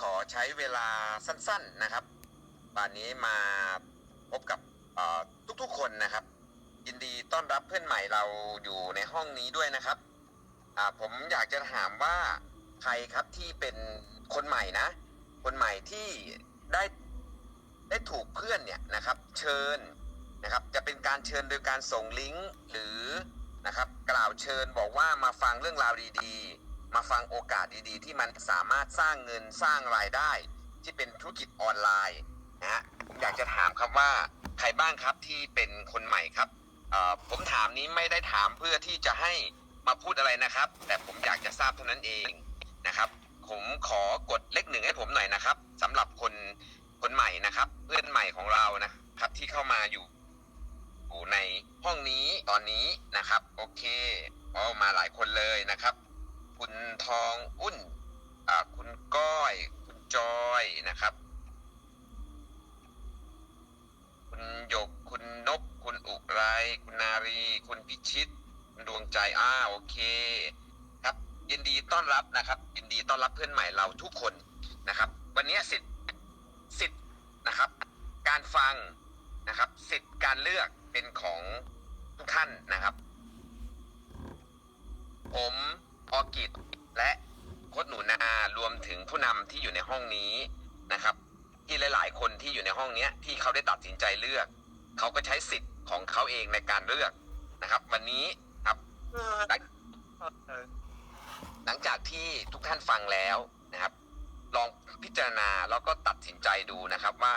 ขอใช้เวลาสั้นๆนะครับป่านนี้มาพบกับทุกๆคนนะครับ ยินดีต้อนรับเพื่อนใหม่เราอยู่ในห้องนี้ด้วยนะครับผมอยากจะถามว่าใครครับที่เป็นคนใหม่นะ คนใหม่ที่ได้ได้ถูกเพื่อนเนี่ยนะครับ เชิญนะครับ จะเป็นการเชิญโดยการส่งลิงก์หรือนะครับ กล่าวเชิญบอกว่ามาฟังเรื่องราวดี ๆ มาฟังโอกาสดีๆ ที่มันสามารถสร้างเงินสร้างรายได้ ที่เป็นธุรกิจออนไลน์นะฮะผมอยากจะถามครับว่าใครบ้างครับที่เป็นคนใหม่ครับผมถามนี้ไม่ได้ถามเพื่อที่จะให้มาพูดอะไรนะครับ แต่ผมอยากจะทราบเท่านั้นเองนะครับ ผมขอกดเลขหนึ่งให้ผมหน่อยนะครับสำหรับคนคนใหม่นะครับ เพื่อนใหม่ของเรานะครับที่เข้ามาอยู่อยู่ในห้องนี้ตอนนี้นะครับ โอเคอ๋อมาหลายคนเลยนะครับ คุณทองอุ้นคุณก้อย คุณจอยนะครับ คุณหยก คุณนบ คุณอุไร คุณนารี คุณพิชิต คุณดวงใจ อ้าโอเค ครับ ยินดีต้อนรับนะครับ ยินดีต้อนรับเพื่อนใหม่เราทุกคนนะครับ วันนี้สิทธิ์สิทธิ์นะครับ การฟังนะครับ สิทธิ์การเลือกเป็นของทุกท่านนะครับ ผม ออกิจและโค้ชหนูนารวมถึงผู้นำที่อยู่ในห้องนี้นะครับ ที่หลาย ๆ คนที่อยู่ในห้องเนี้ยที่เขาได้ตัดสินใจเลือก เขาก็ใช้สิทธิ์ของเขาเองในการเลือกนะครับ วันนี้ครับหลังหลังจากที่ทุกท่านฟังแล้วนะครับ ลองพิจารณาแล้วก็ตัดสินใจดูนะครับว่า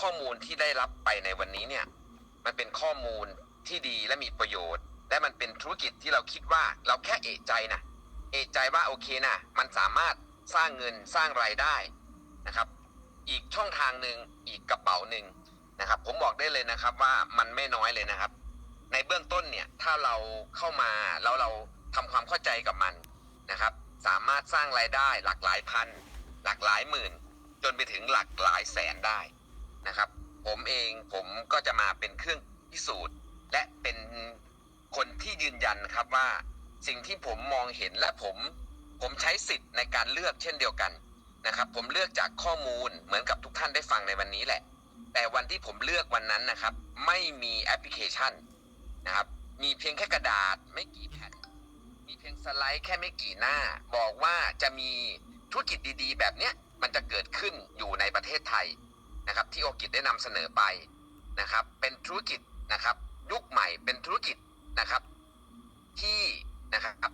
ข้อมูลที่ได้รับไปในวันนี้เนี่ย มันเป็นข้อมูลที่ดีและมีประโยชน์ และมันเป็นธุรกิจที่เราคิดว่าเราแค่เอะใจนะ เอะใจว่าโอเคนะมันสามารถสร้างเงินสร้างรายได้นะครับ อีกช่องทางหนึ่งอีกกระเป๋าหนึ่งนะครับ ผมบอกได้เลยนะครับว่ามันไม่น้อยเลยนะครับ ในเบื้องต้นเนี่ยถ้าเราเข้ามาแล้วเราทำความเข้าใจกับมันนะครับ สามารถสร้างรายได้หลากหลายพัน หลากหลายหมื่น จนไปถึงหลักหลายแสนได้นะครับ ผมเองผมก็จะมาเป็นเครื่องพิสูจน์ และเป็นคนที่ยืนยันครับว่า สิ่งที่ผมมองเห็นและผมผมใช้สิทธิ์ในการเลือกเช่นเดียวกันนะครับ ผมเลือกจากข้อมูลเหมือนกับทุกท่านได้ฟังในวันนี้แหละ แต่วันที่ผมเลือกวันนั้นนะครับ ไม่มีแอปพลิเคชันนะครับ มีเพียงแค่กระดาษไม่กี่แผ่นมีเพียงสไลด์แค่ไม่กี่หน้า บอกว่าจะมีธุรกิจดีๆ แบบเนี้ยมันจะเกิดขึ้นอยู่ในประเทศไทยนะครับ ที่โอกิจได้นำเสนอไปนะครับ เป็นธุรกิจนะครับ ยุคใหม่เป็นธุรกิจนะครับ ที่ นะครับ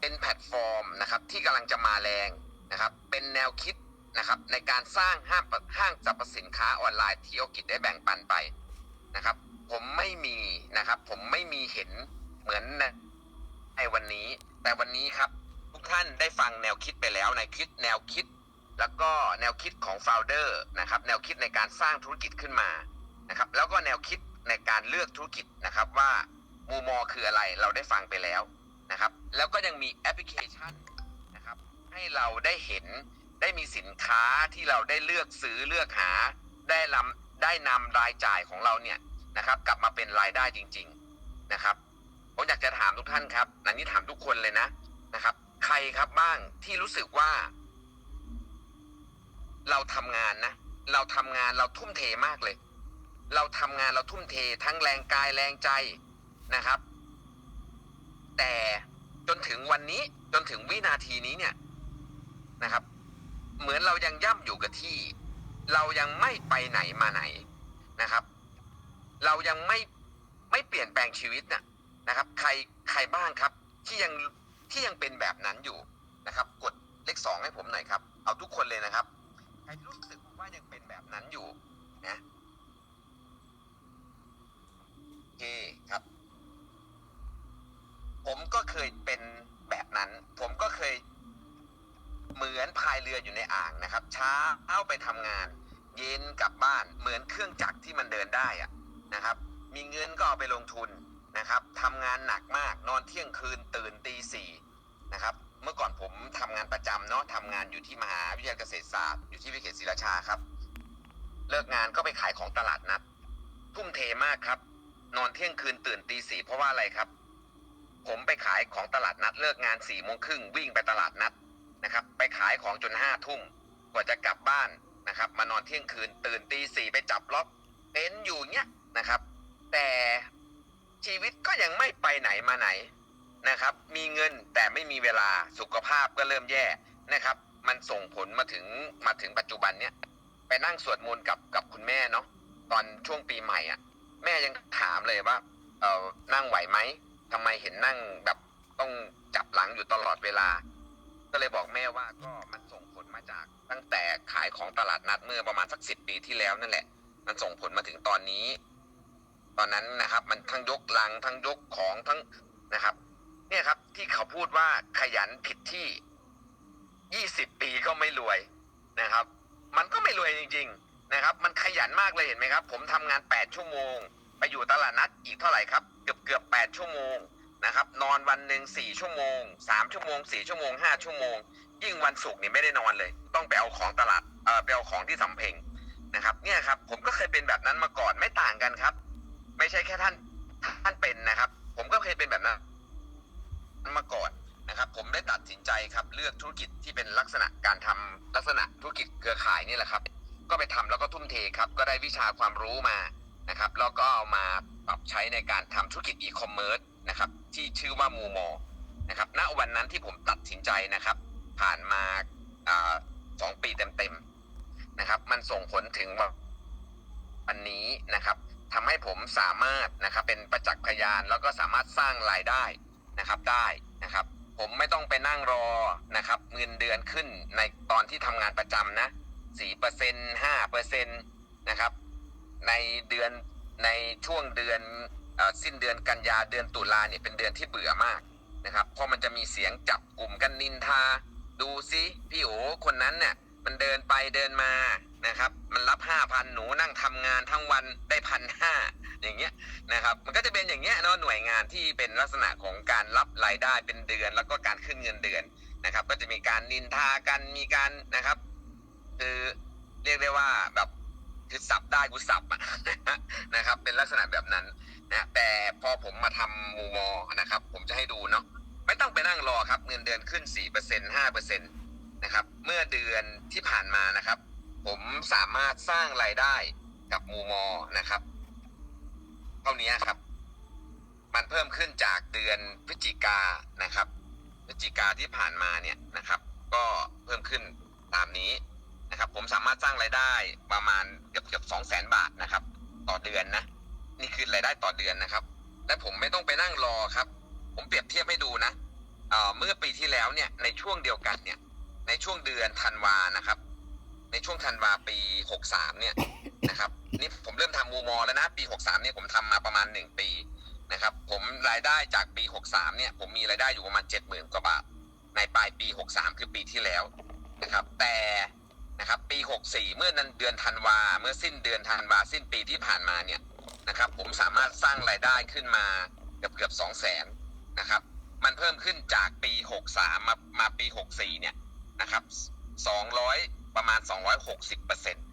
เป็นแพลตฟอร์มนะครับที่กำลังจะมาแรงนะครับ เป็นแนวคิดนะครับในการสร้างห้างห้างสรรพสินค้าออนไลน์ที่โอกิจได้แบ่งปันไปนะครับ ผมไม่มีนะครับ ผมไม่มีเห็นเหมือนในในวันนี้ แต่วันนี้ครับ ทุกท่านได้ฟังแนวคิดไปแล้วในคิดแนวคิด แล้วก็แนวคิดของโฟลเดอร์นะครับ แนวคิดในการสร้างธุรกิจขึ้นมานะครับ แล้วก็แนวคิดในการเลือกธุรกิจนะครับว่า มูมอคืออะไรเราได้ฟังไปแล้วนะครับ แล้วก็ยังมีแอปพลิเคชันนะครับ ให้เราได้เห็นได้มีสินค้าที่เราได้เลือกซื้อเลือกหา ได้ลำได้นำรายจ่ายของเราเนี่ยนะครับ กลับมาเป็นรายได้จริง ๆนะครับผมอยากจะถามทุกท่านครับอันนี้ถามทุกคนเลยนะนะครับ ใครครับบ้างที่รู้สึกว่า เราทำงานนะ เราทำงานเราทุ่มเทมากเลย เราทำงานเราทุ่มเททั้งแรงกายแรงใจ นะครับ แต่จนถึงวันนี้จนถึงวินาทีนี้เนี่ยนะครับ เหมือนเรายังย่ำอยู่กับที่ เรายังไม่ไปไหนมาไหนนะครับ เรายังไม่ไม่เปลี่ยนแปลงชีวิตน่ะนะครับ ใครใครบ้างครับ ที่ยังที่ยังเป็นแบบนั้นอยู่นะครับ กดเลขสองให้ผมหน่อยครับ เอาทุกคนเลยนะครับ ใครรู้สึกว่ายังเป็นแบบนั้นอยู่นะโอเคครับ ผมก็เคยเป็นแบบนั้น ผมก็เคย เหมือนพายเรืออยู่ในอ่างนะครับ เช้าเอาไปทำงาน เย็นกลับบ้านเหมือนเครื่องจักรที่มันเดินได้อะนะครับ มีเงินก็เอาไปลงทุนนะครับทำงานหนักมากนอนเที่ยงคืนตื่นตีสี่นะครับเมื่อก่อนผมทำงานประจำเนาะทำงานอยู่ที่มหาวิทยาลัยเกษตรศาสตร์อยู่ที่วิเศษศรีราชาครับ เลิกงานก็ไปขายของตลาดนัดทุ่มเทมากครับ นอนเที่ยงคืนตื่นตีสี่เพราะว่าอะไรครับ ผมไปขายของตลาดนัดเลิกงานสี่โมงครึ่งวิ่งไปตลาดนัดนะครับ ไปขายของจนห้าทุ่ม กว่าจะกลับบ้านนะครับ มานอนเที่ยงคืนตื่นตีสี่ไปจับล็อกเป็นอยู่เนี้ยนะครับ แต่ชีวิตก็ยังไม่ไปไหนมาไหนนะครับ มีเงินแต่ไม่มีเวลาสุขภาพก็เริ่มแย่นะครับ มันส่งผลมาถึงมาถึงปัจจุบันเนี้ยไปนั่งสวดมนต์กับกับคุณแม่เนาะตอนช่วงปีใหม่อะ่ะ แม่ยังถามเลยว่า เออนั่งไหวไหมทำไมเห็นนั่งแบบต้องจับหลังอยู่ตลอดเวลา ก็เลยบอกแม่ว่าก็มันส่งผลมาจาก ตั้งแต่ขายของตลาดนัดเมื่อประมาณสักสิบปีที่แล้วนั่นแหละ มันส่งผลมาถึงตอนนี้ ตอนนั้นนะครับ มันทั้งยกลังทั้งยกของทั้งนะครับ เนี่ยครับ ที่เขาพูดว่าขยันผิดที่ยี่สิบปีก็ไม่รวยนะครับ มันก็ไม่รวยจริง ๆนะครับ มันขยันมากเลยเห็นไหมครับ ผมทำงานแปดชั่วโมง ไปอยู่ตลาดนัดอีกเท่าไหร่ครับ เกือบเกือบแปดชั่วโมงนะครับ นอนวันหนึ่งสี่ชั่วโมงสามชั่วโมงสี่ชั่วโมงห้าชั่วโมง ยิ่งวันศุกร์นี่ไม่ได้นอนเลย ต้องไปเอาของตลาดเออไปเอาของที่สำเพ็งนะครับ เนี่ยครับ ผมก็เคยเป็นแบบนั้นมาก่อนไม่ต่างกันครับ ไม่ใช่แค่ท่านท่านเป็นนะครับ ผมก็เคยเป็นแบบนั้นมาก่อนนะครับ ผมได้ตัดสินใจครับเลือกธุรกิจที่เป็นลักษณะการทำลักษณะธุรกิจเครือข่ายนี่แหละครับ ก็ไปทำแล้วก็ทุ่มเทครับ ก็ได้วิชาความรู้มานะครับแล้วก็เอามาปรับใช้ในการทำธุรกิจอีคอมเมิร์ซนะครับ ที่ชื่อว่ามูมอนะครับ ณวันนั้นที่ผมตัดสินใจนะครับ ผ่านมา สองปีเต็มๆนะครับ มันส่งผลถึงวันนี้นะครับทำให้ผมสามารถนะครับเป็นประจักษ์พยานแล้วก็สามารถสร้างรายได้นะครับได้นะครับ ผมไม่ต้องไปนั่งรอนะครับเงินเดือนขึ้นในตอนที่ทำงานประจำนะสี่เปอร์เซ็นห้าเปอร์เซ็นตนะครับ ในเดือนในช่วงเดือนอสิ้นเดือนกันยาเดือนตุลาเนี่ยเป็นเดือนที่เบื่อมากนะครับ เพราะมันจะมีเสียงจับกลุ่มกันนินทา ดูซิพี่โอคนนั้นเนี่ยมันเดินไปเดินมานะครับ มันรับห้าพันหนูนั่งทำงานทั้งวันได้พันห้าอย่างเงี้ยนะครับ มันก็จะเป็นอย่างเงี้ยเนาะหน่วยงานที่เป็นลักษณะของการรับรายได้เป็นเดือน แล้วก็การขึ้นเงินเดือนนะครับ ก็จะมีการนินทากันมีการนะครับคือเรียกได้ว่าแบบคือสับได้กูสับอะนะครับ เป็นลักษณะแบบนั้นนะแต่พอผมมาทำมูมอนะครับ ผมจะให้ดูเนาะ ไม่ต้องไปนั่งรอครับ เงินเดือนขึ้นสี่เปอร์เซ็นห้าเปอร์เซ็นตนะครับ เมื่อเดือนที่ผ่านมานะครับ ผมสามารถสร้างรายได้กับมูมอนะครับ เท่านี้ครับ มันเพิ่มขึ้นจากเดือนพฤศจิกานะครับ พฤศจิกาที่ผ่านมาเนี่ยนะครับ ก็เพิ่มขึ้นตามนี้นะครับ ผมสามารถสร้างรายได้ประมาณเกือบเกือบสองแสนบาทนะครับ ต่อเดือนนะ นี่คือรายได้ต่อเดือนนะครับ และผมไม่ต้องไปนั่งรอครับ ผมเปรียบเทียบให้ดูนะเอ่อเมื่อปีที่แล้วเนี่ยในช่วงเดียวกันเนี่ย ในช่วงเดือนธันวานะครับ ในช่วงธันวาปีหกสามเนี่ยนะครับ นี่ผมเริ่มทำมูมอแล้วนะปีหกสามเนี่ยผมทำมาประมาณหนึ่งปีนะครับ ผมรายได้จากปีหกสามเนี่ย ผมมีรายได้อยู่ประมาณเจ็ดหมื่นกว่าบาทในปลายปีหกสามคือปีที่แล้วนะครับ แต่นะครับปีหกสี่เมื่อนั้นเดือนธันวา เมื่อสิ้นเดือนธันวาสิ้นปีที่ผ่านมาเนี่ยนะครับ ผมสามารถสร้างรายได้ขึ้นมาเกือบเกือบสองแสน นะครับ มันเพิ่มขึ้นจากปีหกสามามาปีหกสี่เนี่ยนะครับสองร้อยประมาณสองร้อยหกสิบเปอร์เซ็นต์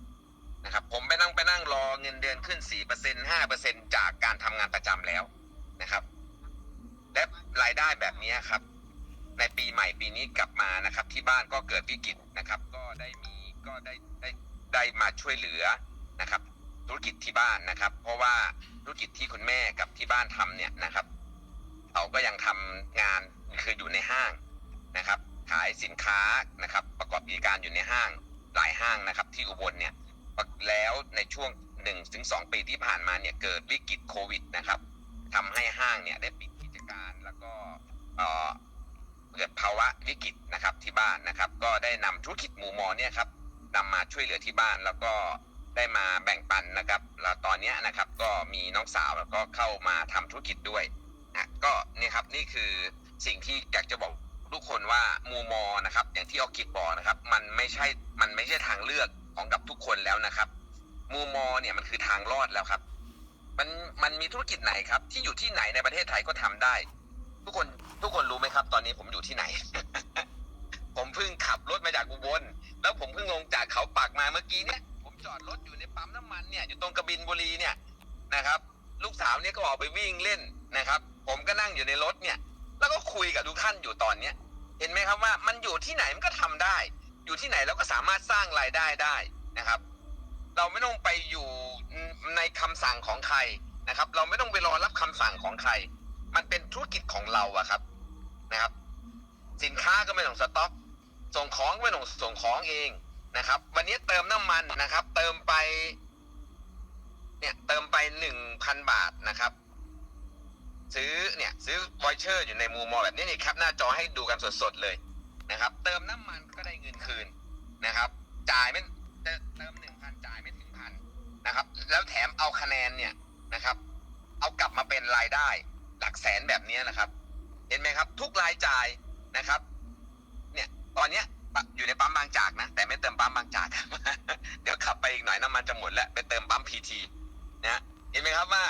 นะครับ ผมไปนั่งไปนั่งรอเงินเดือนขึ้นสี่เปอร์เซ็นห้าเปอร์เซ็นจากการทำงานประจำแล้วนะครับ และรายได้แบบนี้ครับ ในปีใหม่ปีนี้กลับมานะครับ ที่บ้านก็เกิดวิกฤตนะครับ ก็ได้มีก็ได้ได้ได้มาช่วยเหลือนะครับ ธุรกิจที่บ้านนะครับ เพราะว่าธุรกิจที่คุณแม่กับที่บ้านทำเนี่ยนะครับ เขาก็ยังทำงานคืออยู่ในห้างนะครับ ขายสินค้านะครับ ประกอบกิจการอยู่ในห้างหลายห้างนะครับ ที่อุบลเนี่ยแล้วในช่วงหนึ่งถึงสองปีที่ผ่านมาเนี่ยเกิดวิกฤตโควิดนะครับทำให้ห้างเนี่ยได้ปิดกิจการแล้วก็เกิดภาวะวิกฤตนะครับที่บ้านนะครับ ก็ได้นำธุรกิจหมูมอเนี่ยครับนำมาช่วยเหลือที่บ้านแล้วก็ได้มาแบ่งปันนะครับ แล้วตอนนี้นะครับก็มีน้องสาวแล้วก็เข้ามาทำธุรกิจด้วย นะก็เนี่ยครับนี่คือสิ่งที่อยากจะบอกทุกคนว่ามูมอนะครับ อย่างที่ออคิดบอกนะครับ มันไม่ใช่มันไม่ใช่ทางเลือกของกับทุกคนแล้วนะครับ มูมอเนี่ยมันคือทางรอดแล้วครับ มันมันมีธุรกิจไหนครับ ที่อยู่ที่ไหนในประเทศไทยก็ทำได้ ทุกคนทุกคนรู้ไหมครับ ตอนนี้ผมอยู่ที่ไหน ผมเพิ่งขับรถมาจากอุบลแล้วผมเพิ่งลงจากเขาปักมาเมื่อกี้เนี่ยผมจอดรถอยู่ในปั๊มน้ำมันเนี่ยอยู่ตรงกระบินบุรีเนี่ยนะครับ ลูกสาวเนี่ยก็ออกไปวิ่งเล่นนะครับ ผมก็นั่งอยู่ในรถเนี่ย แล้วก็คุยกับทุกท่านอยู่ตอนเนี้ย เห็นไหมครับว่ามันอยู่ที่ไหนมันก็ทำได้อยู่อยู่ที่ไหนเราก็สามารถสร้างรายได้ได้นะครับ เราไม่ต้องไปอยู่ในคำสั่งของใครนะครับ เราไม่ต้องไปรอรับคำสั่งของใคร มันเป็นธุรกิจของเราอะครับนะครับ สินค้าก็ไม่ต้องสต็อกส่งของก็ไม่ต้องส่งของเองนะครับ วันนี้เติมน้ำมันนะครับ เติมไป เนี่ยเติมไปหนึ่งพันบาทนะครับ ซื้อเนี่ยซื้อวอยเชอร์อยู่ในมูมอแบบนี้นี่ครับหน้าจอให้ดูกันสดๆเลยนะครับ เติมน้ำมันก็ได้เงินคืนนะครับ จ่ายไม่เติมหนึ่งพันจ่ายไม่ถึงพันนะครับ แล้วแถมเอาคะแนนเนี่ยนะครับ เอากลับมาเป็นรายได้ หลักแสนแบบนี้นะครับ เห็นไหมครับ ทุกรายจ่ายนะครับ เนี่ยตอนเนี้ยอยู่ในปั๊มบางจากนะ แต่ไม่เติมปั๊มบางจาก เดี๋ยวขับไปอีกหน่อยน้ำมันจะหมดแล้วไปเติมปั๊มพีทีนะเห็นไหมครับว่า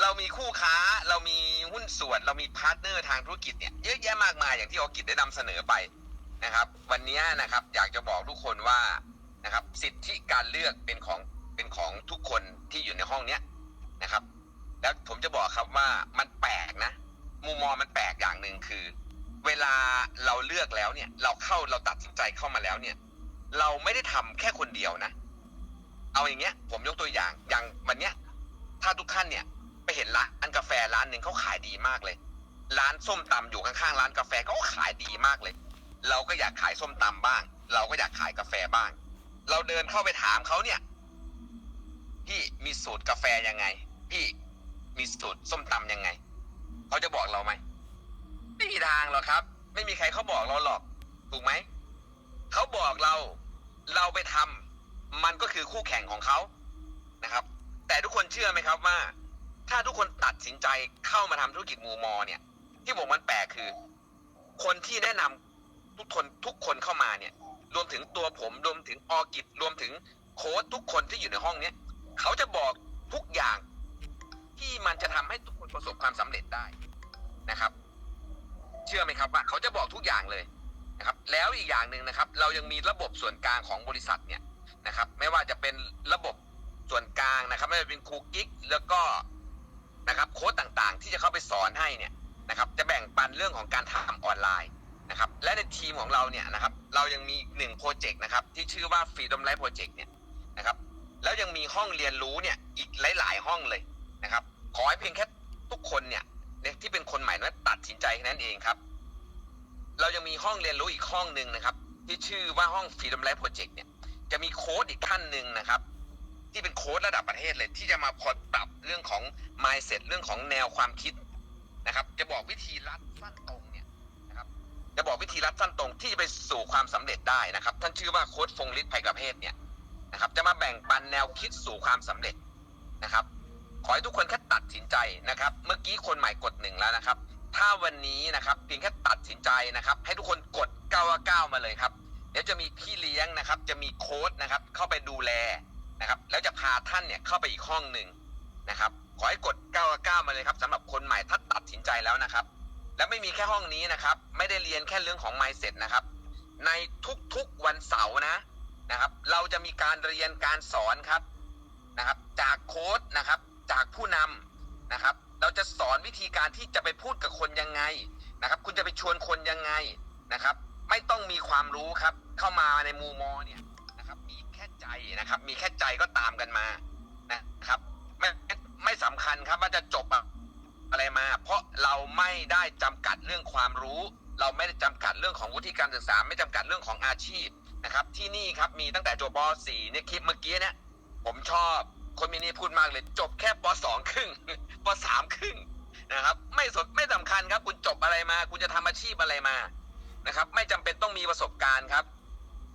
เรามีคู่ค้าเรามีหุ้นส่วน เรามีพาร์ทเนอร์ทางธุรกิจเนี่ยเยอะแยะมากมายอย่างที่ออกิจได้นำเสนอไปนะครับ วันนี้นะครับอยากจะบอกทุกคนว่านะครับสิทธิการเลือกเป็นของเป็นของทุกคนที่อยู่ในห้องเนี้ยนะครับ แล้วผมจะบอกครับว่ามันแปลกนะ มุมมองมันแปลกอย่างหนึ่งคือ เวลาเราเลือกแล้วเนี่ย เราเข้าเราตัดสินใจเข้ามาแล้วเนี่ย เราไม่ได้ทำแค่คนเดียวนะ เอาอย่างเงี้ย ผมยกตัวอย่างอย่างวันเนี้ยถ้าทุกท่านเนี่ย ไปเห็นร้านกาแฟร้านหนึ่งเขาขายดีมากเลย ร้านส้มตำอยู่ข้างๆร้านกาแฟเขาก็ขายดีมากเลย เราก็อยากขายส้มตำบ้าง เราก็อยากขายกาแฟบ้าง เราเดินเข้าไปถามเขาเนี่ย พี่มีสูตรกาแฟยังไง พี่มีสูตรส้มตำยังไงเขาจะบอกเราไหมไม่มีทางหรอกครับ ไม่มีใครเขาบอกเราหรอก ถูกไหมเขาบอกเรา เราไปทำมันก็คือคู่แข่งของเขานะครับ แต่ทุกคนเชื่อไหมครับว่า ถ้าทุกคนตัดสินใจเข้ามาทำธุรกิจมูมอเนี่ย ที่ผมมันแปลกคือ คนที่แนะนำทุกคนทุกคนเข้ามาเนี่ย รวมถึงตัวผมรวมถึงออกิจรวมถึงโค้ชทุกคนที่อยู่ในห้องเนี้ยเขาจะบอกทุกอย่างที่มันจะทำให้ทุกคนประสบความสำเร็จได้นะครับ เชื่อไหมครับว่าเขาจะบอกทุกอย่างเลยนะครับ แล้วอีกอย่างหนึ่งนะครับ เรายังมีระบบส่วนกลางของบริษัทเนี่ยนะครับ ไม่ว่าจะเป็นระบบส่วนกลางนะครับ ไม่ว่าจะเป็นครูกิ๊กแล้วก็ นะครับโค้ดต่างๆ ที่จะเข้าไปสอนให้เนี่ยนะครับจะแบ่งปันเรื่องของการทำออนไลน์นะครับและในทีมของเราเนี่ยนะครับเรายังมีหนึ่งโปรเจกต์นะครับที่ชื่อว่า Freedom Life Project เนี่ยนะครับแล้วยังมีห้องเรียนรู้เนี่ยอีกหลาย ๆ ห้องเลยนะครับขอให้เพียงแค่ทุกคนเนี่ยเนี่ยที่เป็นคนใหม่นั้นตัดสินใจแค่นั้นเองครับ เรายังมีห้องเรียนรู้อีกห้องหนึ่งนะครับ ที่ชื่อว่าห้อง Freedom Life Project เนี่ยจะมีโค้ดอีกท่านหนึ่งนะครับ ที่เป็นโค้ดระดับประเทศเลย ที่จะมาคอยปรับเรื่องของ mindset เรื่องของแนวความคิดนะครับ จะบอกวิธีลัดสั้นตรงเนี่ยนะครับ จะบอกวิธีลัดสั้นตรงที่จะไปสู่ความสำเร็จได้นะครับ ท่านชื่อว่าโค้ดฟงฤทธิ์ไพกระเพศเนี่ยนะครับ จะมาแบ่งปันแนวคิดสู่ความสำเร็จนะครับ ขอให้ทุกคนแค่ตัดสินใจนะครับ เมื่อกี้คนใหม่กดหนึ่งแล้วนะครับ ถ้าวันนี้นะครับเพียงแค่ตัดสินใจนะครับ ให้ทุกคนกด999มาเลยครับ เดี๋ยวจะมีพี่เลี้ยงนะครับ จะมีโค้ดนะครับ เข้าไปดูแล นะครับแล้วจะพาท่านเนี่ยเข้าไปอีกห้องหนึ่งนะครับ ขอให้กด 99 มาเลยครับสำหรับคนใหม่ถ้าตัดสินใจแล้วนะครับ และไม่มีแค่ห้องนี้นะครับ ไม่ได้เรียนแค่เรื่องของ mindset นะครับ ในทุกๆวันเสาร์นะนะครับ เราจะมีการเรียนการสอนครับนะครับ จากโค้ดนะครับ จากผู้นำนะครับ เราจะสอนวิธีการที่จะไปพูดกับคนยังไงนะครับ คุณจะไปชวนคนยังไงนะครับ ไม่ต้องมีความรู้ครับ เข้ามาในมูมอเนี่ย ใจนะครับ มีแค่ใจก็ตามกันมานะครับ ไม่ไม่สำคัญครับว่าจะจบอะไรมา เพราะเราไม่ได้จำกัดเรื่องความรู้ เราไม่ได้จำกัดเรื่องของวุฒิการศึกษา ไม่จำกัดเรื่องของอาชีพนะครับ ที่นี่ครับมีตั้งแต่จบป .4 เนี่ยคลิปเมื่อกี้เนี่ยผมชอบคนมินี่พูดมากเลย จบแค่ปสองครึ่งปสามครึ่งนะครับไม่สดไม่สำคัญครับ คุณจบอะไรมา คุณจะทำอาชีพอะไรมานะครับ ไม่จำเป็นต้องมีประสบการณ์ครับ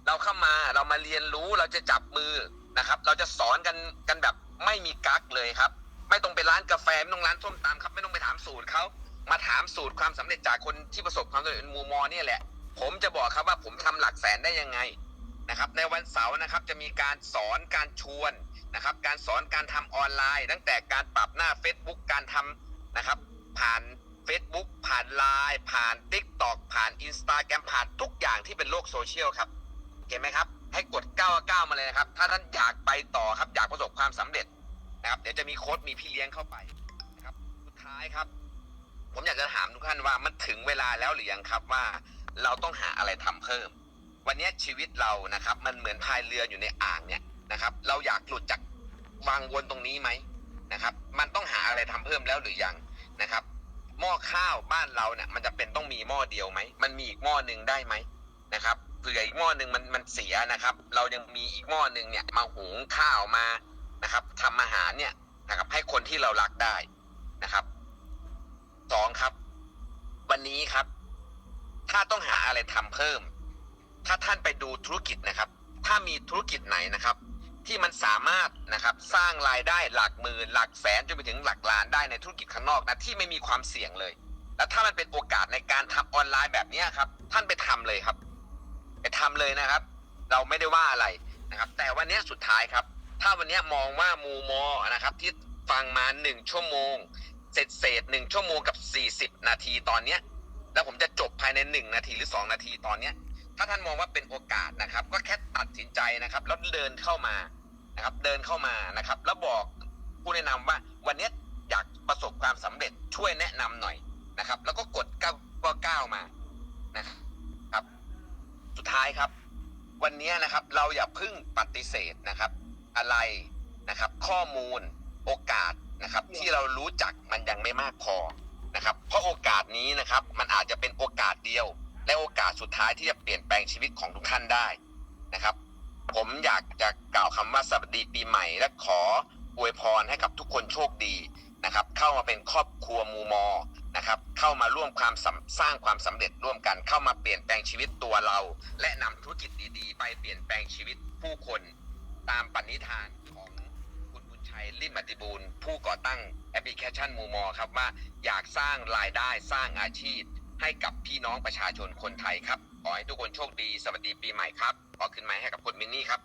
เราเข้ามาเรามาเรียนรู้เราจะจับมือนะครับ เราจะสอนกันกันแบบไม่มีกักเลยครับ ไม่ต้องไปร้านกาแฟไม่ต้องร้านส้มตำครับ ไม่ต้องไปถามสูตรเขามาถามสูตรความสำเร็จจากคนที่ประสบความสำเร็จในมูมอเนี่ยแหละ ผมจะบอกครับว่าผมทำหลักแสนได้ยังไงนะครับ ในวันเสาร์นะครับจะมีการสอนการชวนนะครับ การสอนการทำออนไลน์ ตั้งแต่การปรับหน้า Facebook การทำนะครับ ผ่าน Facebook ผ่านไลน์ผ่าน TikTok ผ่าน Instagram ผ่านทุกอย่างที่เป็นโลกโซเชียลครับ เห็นไหมครับ ให้กด 99 มาเลยนะครับ ถ้าท่านอยากไปต่อครับ อยากประสบความสำเร็จนะครับ เดี๋ยวจะมีโค้ดมีพี่เลี้ยงเข้าไปนะครับ สุดท้ายครับ ผมอยากจะถามทุกท่านว่ามันถึงเวลาแล้วหรือยังครับว่าเราต้องหาอะไรทำเพิ่ม วันนี้ชีวิตเรานะครับ มันเหมือนพายเรืออยู่ในอ่างเนี่ยนะครับ เราอยากหลุดจากวังวนตรงนี้ไหมนะครับ มันต้องหาอะไรทำเพิ่มแล้วหรือยังนะครับ หม้อข้าวบ้านเราเนี่ยมันจะเป็นต้องมีหม้อเดียวไหม มันมีอีกหม้อหนึ่งได้ไหมนะครับ เผื่ออีกหม้อหนึ่งมันมันเสียนะครับ เรายังมีอีกหม้อหนึ่งเนี่ยมาหุงข้าวมานะครับทำอาหารเนี่ยนะครับ ให้คนที่เรารักได้นะครับสองครับ วันนี้ครับ ถ้าต้องหาอะไรทำเพิ่ม ถ้าท่านไปดูธุรกิจนะครับ ถ้ามีธุรกิจไหนนะครับ ที่มันสามารถนะครับ สร้างรายได้หลักหมื่นหลักแสนจนไปถึงหลักล้านได้ในธุรกิจข้างนอกนะที่ไม่มีความเสี่ยงเลย แล้วถ้ามันเป็นโอกาสในการทำออนไลน์แบบนี้ครับ ท่านไปทำเลยครับ ไปทำเลยนะครับ เราไม่ได้ว่าอะไรนะครับ แต่วันนี้สุดท้ายครับ ถ้าวันนี้มองว่ามูมอนะครับ ที่ฟังมาหนึ่งชั่วโมงเสร็จเศษหนึ่งชั่วโมงกับสี่สิบนาทีตอนเนี้ย แล้วผมจะจบภายในหนึ่งนาทีหรือสองนาทีตอนเนี้ย ถ้าท่านมองว่าเป็นโอกาสนะครับ ก็แค่ตัดสินใจนะครับ แล้วเดินเข้ามานะครับ เดินเข้ามานะครับ แล้วบอกผู้แนะนำว่าวันนี้อยากประสบความสำเร็จช่วยแนะนำหน่อยนะครับ แล้วก็กดก้าวก็ก้าวมานะครับ สุดท้ายครับ วันนี้นะครับเราอย่าพึ่งปฏิเสธนะครับ อะไรนะครับ ข้อมูลโอกาสนะครับ ที่เรารู้จักมันยังไม่มากพอนะครับ เพราะโอกาสนี้นะครับ มันอาจจะเป็นโอกาสเดียว และโอกาสสุดท้ายที่จะเปลี่ยนแปลงชีวิตของทุกท่านได้นะครับ ผมอยากจะกล่าวคำว่าสวัสดีปีใหม่ และขออวยพรให้กับทุกคนโชคดี นะครับเข้ามาเป็นครอบครัวมูมอนะครับเข้ามาร่วมความสสร้างความสำเร็จร่วมกัน เข้ามาเปลี่ยนแปลงชีวิตตัวเรา และนำธุรกิจดีๆ ไปเปลี่ยนแปลงชีวิตผู้คนตามปณิธานของคุณบุญชัยลิมอติบูลผู้ก่อตั้งแอปพลิเคชันมูมอครับว่าอยากสร้างรายได้สร้างอาชีพ ให้กับพี่น้องประชาชนคนไทยครับขอให้ทุกคนโชคดีสวัสดีปีใหม่ครับขอขึ้นไม้ให้กับคนมินนี่ครับ